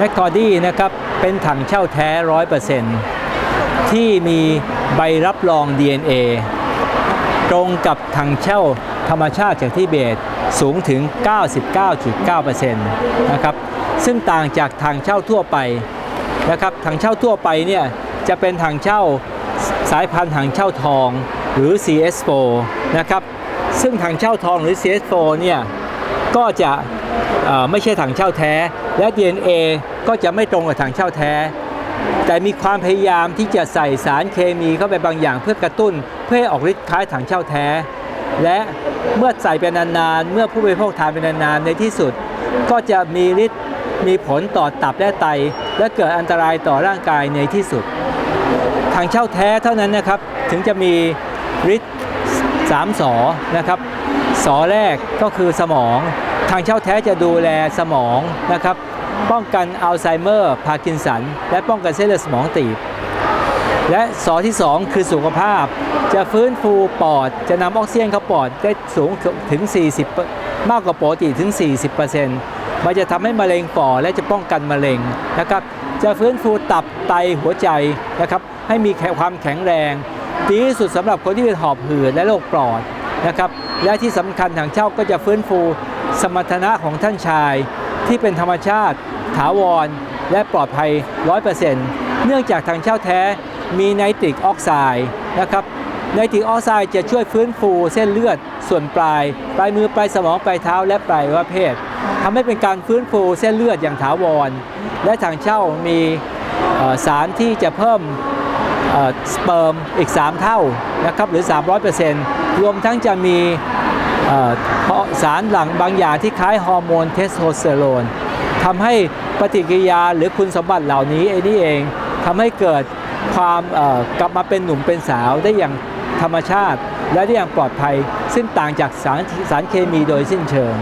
แมคคอร์ดี้นะครับเป็นถังเช่าแท้ร้อยเปอร์เซ็นต์ที่มีใบรับรอง DNA ตรงกับถังเช่าธรรมชาติจากทิเบตสูงถึง 99.9%นะครับซึ่งต่างจากถังเช่าทั่วไปนะครับถังเช่าทั่วไปเนี่ยจะเป็นถังเช่าสายพันธุ์ถังเช่าทองหรือ CS4 นะครับซึ่งถังเช่าทองหรือ CS4 เนี่ยก็จะ ไม่ใช่ถังเช่าแท้ และ DNA ก็จะไม่ตรงกับถังเช่าแท้ แต่มีความพยายามที่จะใส่สารเคมีเข้าไปบางอย่างเพื่อกระตุ้น เพื่อให้ออกฤทธิ์คล้ายถังเช่าแท้ และเมื่อใส่ไปนานๆ เมื่อผู้บริโภคทานไปนานๆ ในที่สุด ก็จะมีฤทธิ์มีผลต่อตับและไต และเกิดอันตรายต่อร่างกายในที่สุดถังเช่าแท้เท่านั้นนะครับถึงจะมีฤทธิ์สามสอนะครับสอแรกก็คือสมอง ทางเช่าแท้จะดูแลสมองนะครับ ป้องกันอัลไซเมอร์ พาร์กินสัน และป้องกันเส้นเลือดสมองตีบ และสอที่ 2 คือสุขภาพ จะฟื้นฟูปอด จะนำออกซิเจนเข้าปอดได้สูงถึง 40 มากกว่าปกติถึง 40%มันจะทำให้มะเร็งปอดและจะป้องกันมะเร็งนะครับจะฟื้นฟูตับไตหัวใจนะครับให้มีความแข็งแรงดีที่สุดสำหรับคนที่เป็นหอบหืดและโรคปอดนะครับและที่สำคัญทางเช่าก็จะฟื้นฟู สมรรถนะของท่านชาย ที่เป็นธรรมชาติ ถาวร และปลอดภัย 100%เนื่องจากทางเช่าแท้มีไนตริกออกไซด์นะครับไนตริกออกไซด์จะช่วยฟื้นฟูเส้นเลือดส่วนปลาย ปลายมือปลายสมองปลายเท้าและปลายว่าเพศทำให้เป็นการฟื้นฟูเส้นเลือดอย่างถาวร และทางเช่ามีสารที่จะเพิ่มสเปิร์มอีก 3 เท่านะครับหรือ 300%รวมทั้งจะมี สารหลังบางอย่างที่คล้ายฮอร์โมนเทสโทสเตอโรนทำให้ปฏิกิริยาหรือคุณสมบัติเหล่านี้เองนี่เองทำให้เกิดความกลับมาเป็นหนุ่มเป็นสาวได้อย่างธรรมชาติ และได้อย่างปลอดภัย ซึ่งต่างจากสารสารเคมีโดยสิ้นเชิง